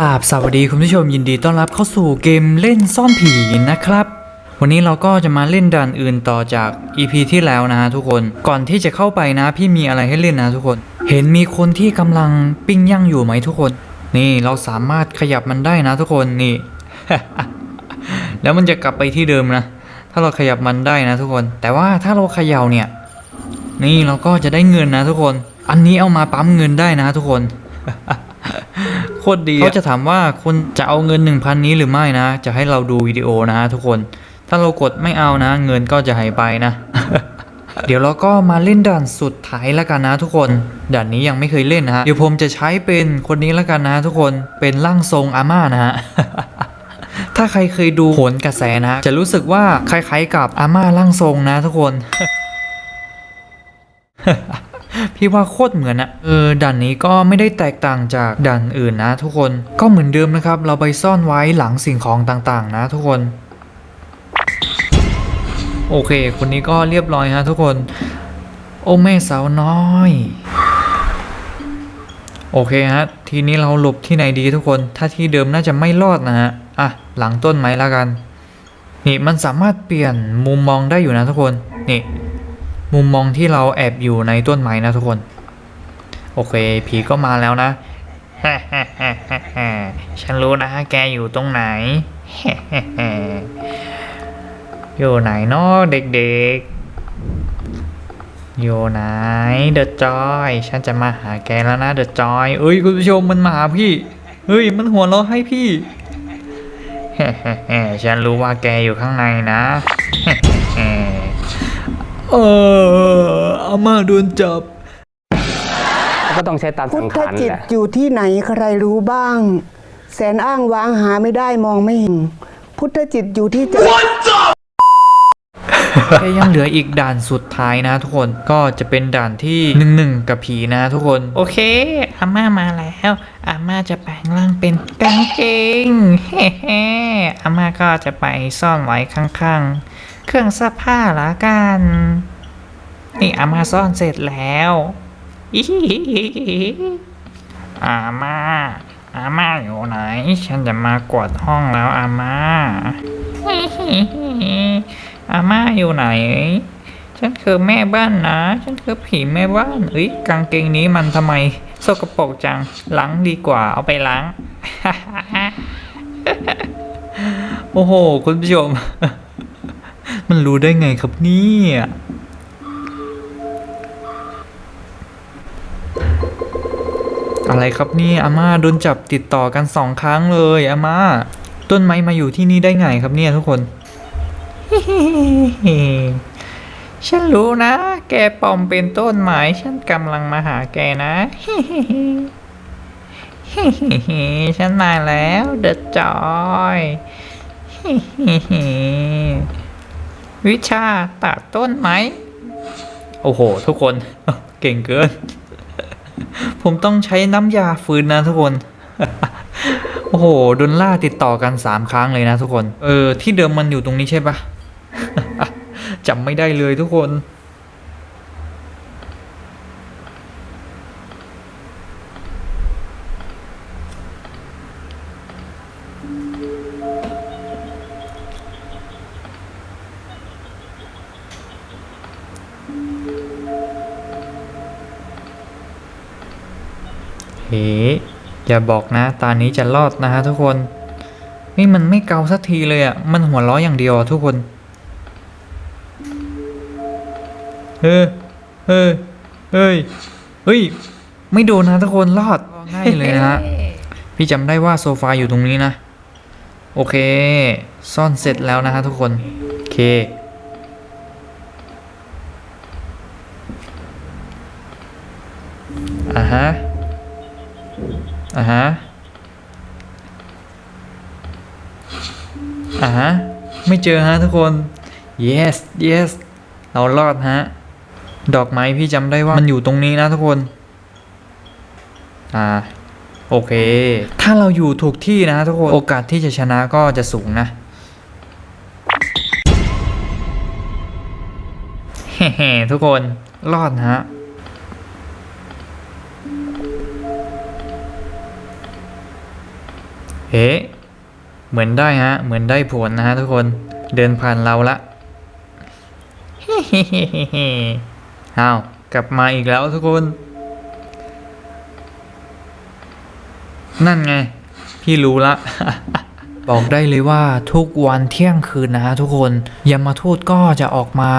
ครับสวัสดีคุณผู้ชมยินดีต้อนรับเข้าสู่เกมเล่นซ่อนผีนะครับ วันนี้เราก็จะมาเล่นด่านอื่นต่อจาก EP ที่แล้วนะฮะทุกคนก่อนที่จะเข้าไปนะพี่มีอะไรให้เล่นนะทุกคน เห็นมีคนที่กำลังปิ้งย่างอยู่ไหมทุกคน นี่เราสามารถขยับมันได้นะทุกคนนี่ แล้วมันจะกลับไปที่เดิมนะ ถ้าเราขยับมันได้นะทุกคน แต่ว่าถ้าเราเขย่าเนี่ย นี่เราก็จะได้เงินนะทุกคน อันนี้เอามาปั๊มเงินได้นะทุกคน โคตรดีเขาจะถามว่าคุณจะเอาเงิน 1,000 นี้หรือไม่นะ จะให้เราดูวิดีโอนะทุกคน ถ้าเรากดไม่เอานะ เงินก็จะหายไปนะ เดี๋ยวเราก็มาเล่นด่านสุดท้ายแล้วกันนะทุกคน ด่านนี้ยังไม่เคยเล่นนะฮะ เดี๋ยวผมจะใช้เป็นคนนี้แล้วกันนะ ทุกคน เป็นร่างทรงอาม่านะฮะถ้าใครเคยดูโหนกระแสนะ จะรู้สึกว่าคล้ายๆกับอาม่าร่างทรงนะทุกคน พี่ว่าโคตรเหมือนอะเออด่านนี้ก็ไม่ได้แตกต่างจากด่านอื่นนะ ทุกคนก็เหมือนเดิมนะครับ เราไปซ่อนไว้หลังสิ่งของต่างๆ นะ ทุกคน โอเค คนนี้ก็เรียบร้อยฮะทุกคน โอ้แม่สาวน้อยโอเคฮะ ทีนี้เราหลบที่ไหนดีทุกคน ถ้าที่เดิมน่าจะไม่รอดนะฮะ อะ หลังต้นไม้ละกัน นี่มันสามารถเปลี่ยนมุมมองได้อยู่นะทุกคน นี่ มุมมองที่เราแอบอยู่ในต้นไม้นะทุกคน โอเค ผีก็มาแล้วนะฉันรู้นะแกอยู่ตรงไหน อยู่ไหนเนาะเด็กๆ อยู่ไหนเดอะจอย ฉันจะมาหาแกแล้วนะเดอะจอยเอ้ยคุณผู้ชมมันมาหาพี่ เฮ้ยมันหัวเราะให้พี่ฉันรู้ว่าแกอยู่ข้างในนะ เอออาม่าโดนจับ ก็ต้องใช้ตามพุสัทงธขารจิตแหละอยู่ที่ไหนใครรู้บ้าง แสนอ้างว้างหาไม่ได้มองไม่เห็น พุทธจิตอยู่ที่ใจแค่ยังเหลืออีกด่านสุดท้ายนะทุกคนก็จะเป็นด่านที่หนึ่งหนึ่งกับผีนะทุกคน โอเค อาม่ามาแล้ว อาม่าจะแปลงร่างเป็นกางเกงเฮ้เฮ้อาม่าก็จะไปซ่อนไว้ข้างๆ เครื่องซักผ้าละกัน นี่อามาซ่อนเสร็จแล้วอิฮิฮิฮิฮิอาม่า อาม่าอยู่ไหน ฉันจะมากวดห้องแล้วอาม่า อาม่าอยู่ไหน ฉันคือแม่บ้านนะ ฉันคือผีแม่บ้านเอ้ยกางเกงนี้มันทำไมสกปรกจัง ล้างดีกว่าเอาไปล้าง โอ้โห คุณผู้ชม มันรู้ได้ไงครับเนี่ยอะไรครับนี่อาม่าโดนจับติดต่อกันสองครั้งเลยอาม่าต้นไม้มาอยู่ที่นี่ได้ไงครับเนี่ยทุกคนฉันรู้นะ แกปลอมเป็นต้นไม้ฉันกำลังมาหาแกนะฉันมาแล้วเดอะจอย วิชาตัดต้นไม้โอ้โห ทุกคนเก่งเกิน ผมต้องใช้น้ำยาฟื้นนะทุกคน โอ้โหโดนล่าติดต่อกันสามครั้งเลยนะทุกคน เออ ที่เดิมมันอยู่ตรงนี้ใช่ปะจำไม่ได้เลยทุกคน เฮ้อย่าบอกนะ ตานี้จะรอดนะฮะทุกคน นี่มันไม่เกาสักทีเลยอะ่ะ มันหัวล้ออย่างเดียวทุกคน เฮ้ยเฮ้ยเฮ้ย เฮ้ย ไม่โดนนะทุกคนรอดง่ายเลยนะฮะ พี่จำได้ว่าโซฟาอยู่ตรงนี้นะ โอเค ซ่อนเสร็จแล้วนะฮะทุกคน โอเค อ่าฮะ อ่าฮะ อ่าฮะ ไม่เจอฮะทุกคน yes yes เรารอดฮะ ดอกไม้พี่จำได้ว่ามันอยู่ตรงนี้นะทุกคน อ่า โอเค ถ้าเราอยู่ถูกที่นะทุกคน โอกาสที่จะชนะก็จะสูงนะเฮ้ทุกคน รอดฮะ เฮ้เหมือนได้ฮะ เหมือนได้ผลนะฮะทุกคนเดินผ่านเราละอ้าวกลับมาอีกแล้วทุกคน นั่นไง พี่รู้ละบอกได้เลยว่าทุกวันเที่ยงคืนนะฮะทุกคนยามาทูตก็จะออกมา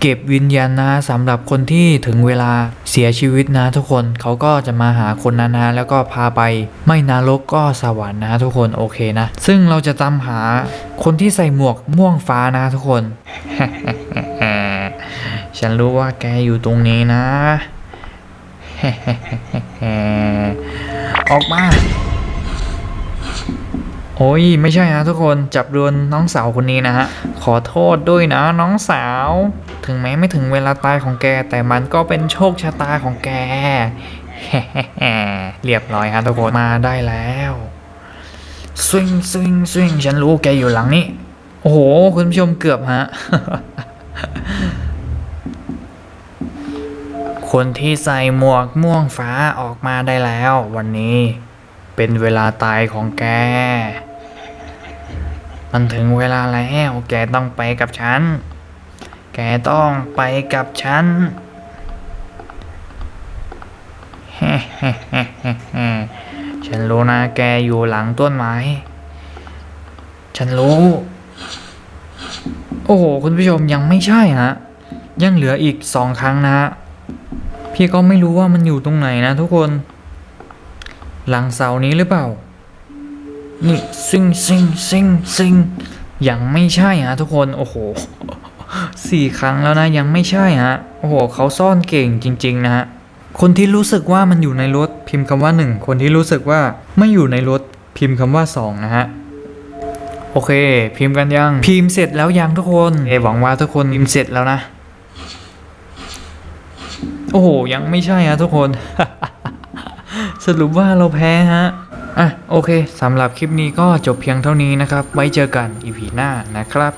เก็บวิญญาณนะสำหรับคนที่ถึงเวลาเสียชีวิตนะทุกคนเขาก็จะมาหาคนนั้นนะแล้วก็พาไปไม่นรกก็สวรรค์นะทุกคนโอเคนะ ซึ่งเราจะตามหาคนที่ใส่หมวกม่วงฟ้านะทุกคน ฉันรู้ว่าแกอยู่ตรงนี้นะ ออกมา โอ้ยไม่ใช่นะทุกคนจับโดนน้องสาวคนนี้นะฮะ ขอโทษด้วยนะน้องสาว ถึงแม้ไม่ถึงเวลาตายของแก แต่มันก็เป็นโชคชะตาของแก เรียบร้อยฮะทุกคนมาได้แล้วสวิงสวิงสวิงฉันรู้แกอยู่หลังนี้ โอ้โห คุณผู้ชมเกือบฮะ คนที่ใส่หมวกม่วงฟ้าออกมาได้แล้ว วันนี้เป็นเวลาตายของแก มันถึงเวลาแล้ว แกต้องไปกับฉัน แกต้องไปกับฉันฉันรู้นะแกอยู่หลังต้นไม้ ฉันรู้ โอ้โห คุณผู้ชมยังไม่ใช่ฮะ ยังเหลืออีกสองครั้งนะฮะ พี่ก็ไม่รู้ว่ามันอยู่ตรงไหนนะทุกคน หลังเสานี้หรือเปล่า นี่ซิงซิงซิงซิงยังไม่ใช่ฮะทุกคน โอ้โห สี่ครั้งแล้วนะยังไม่ใช่ฮะ โอ้โหเขาซ่อนเก่งจริง ๆ นะฮะ คนที่รู้สึกว่ามันอยู่ในรถพิมพ์คำว่าหนึ่งคนที่รู้สึกว่าไม่อยู่ในรถพิมพ์คำว่าสองนะฮะโอเค พิมพ์กันยัง พิมพ์เสร็จแล้วยังทุกคนเอหวังว่าทุกคนพิมพ์เสร็จแล้วนะ โอ้โห ยังไม่ใช่ฮะทุกคน สรุปว่าเราแพ้ฮะ อะ โอเคสำหรับคลิปนี้ก็จบเพียงเท่านี้นะครับ ไว้เจอกันอีพีหน้านะครับ